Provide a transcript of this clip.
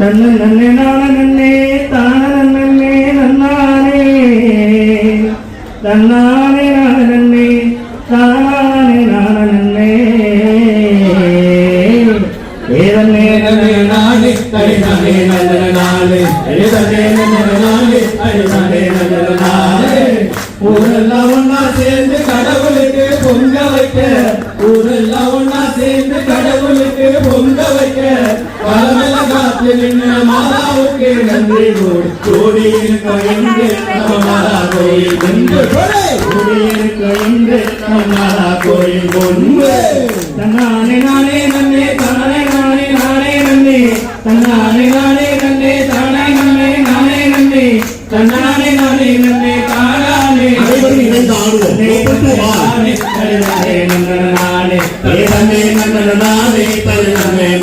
నన్ను నన్నే నాన్న నన్నే తాన నన్నే నన్నానే నన్నానే నాన్న నన్నే తానే నాన్న నన్నే ఏదన్నే నన్నే నానే తడి నానే నన్న నానే ఏదన్నే నన్న నానే తడి నానే నన్న నానే ஊரெல்லாம் ஒன்னா சேர்ந்து கடவுளுக்கு பொங்க வைக்க ஊரெல்லாம் ஒன்னா சேர்ந்து கடவுள் பொங்க வைக்க பலமல காத்து நின்ன மாதாவுக்கு நன்றி கோடி இருக்க இங்கு நம்ம மாதா கோயில் கொண்டு கோடி இருக்க இங்கு நம்ம மாதா கோயில் கொண்டு தன்னானே நானே நன்னே தானே நானே நானே நன்னே தன்னானே நானே நன்னே தானே நானே நானே நன்னே தன்னானே நானே நன்னே தானானே. அனைவரும் இணைந்து ஆடுவோம். நானே நானே. நானே நானே நானே